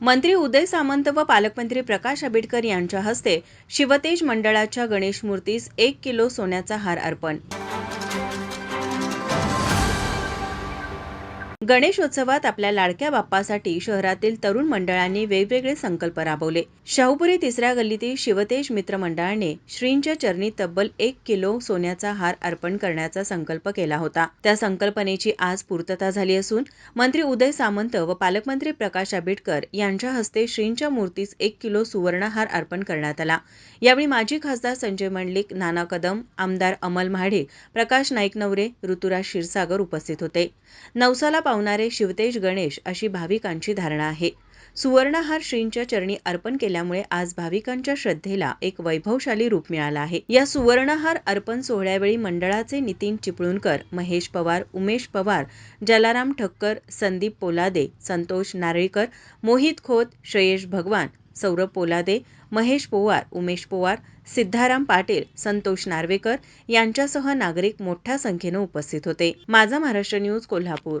मंत्री उदय सामंत व पालकमंत्री प्रकाश आंबेडकर यांच्या हस्ते शिवतेज मंडळाच्या गणेश मूर्तीस एक किलो सोन्याचा हार अर्पण. गणेशोत्सवात आपल्या लाडक्या बाप्पासाठी शहरातील तरुण मंडळांनी वेगवेगळे संकल्प राबवले. शाहूपुरी तिसऱ्या गल्लीतील शिवतेज मित्र मंडळाने श्रींच्या चरणी तब्बल एक किलो सोन्याचा हार अर्पण करण्याचा संकल्प केला होता. त्या संकल्पनेची आज पूर्तता झाली असून मंत्री उदय सामंत व पालकमंत्री प्रकाश आंबेडकर यांच्या हस्ते श्रींच्या मूर्तीस एक किलो सुवर्णहार अर्पण करण्यात आला. यावेळी माजी खासदार संजय मंडलिक नाना कदम आमदार अमल महाडिक प्रकाश नाईक नवरे ऋतुराज क्षीरसागर उपस्थित होते. नवसाला पावणारे शिवतेज गणेश अशी भाविकांची धारणा आहे. सुवर्णहार श्रींच्या चरणी अर्पण केल्यामुळे आज भाविकांच्या श्रद्धेला एक वैभवशाली रूप मिळालं आहे. या सुवर्णहार अर्पण सोहळ्यावेळी मंडळाचे नितीन चिपळूणकर महेश पवार उमेश पवार जलाराम ठक्कर संदीप पोलादे संतोष नारळीकर मोहित खोत श्रेयश भगवान सौरभ पोलादे महेश पोवार उमेश पोवार सिद्धाराम पाटील संतोष नार्वेकर यांच्यासह नागरिक मोठ्या संख्येनं उपस्थित होते. माझा महाराष्ट्र न्यूज कोल्हापूर.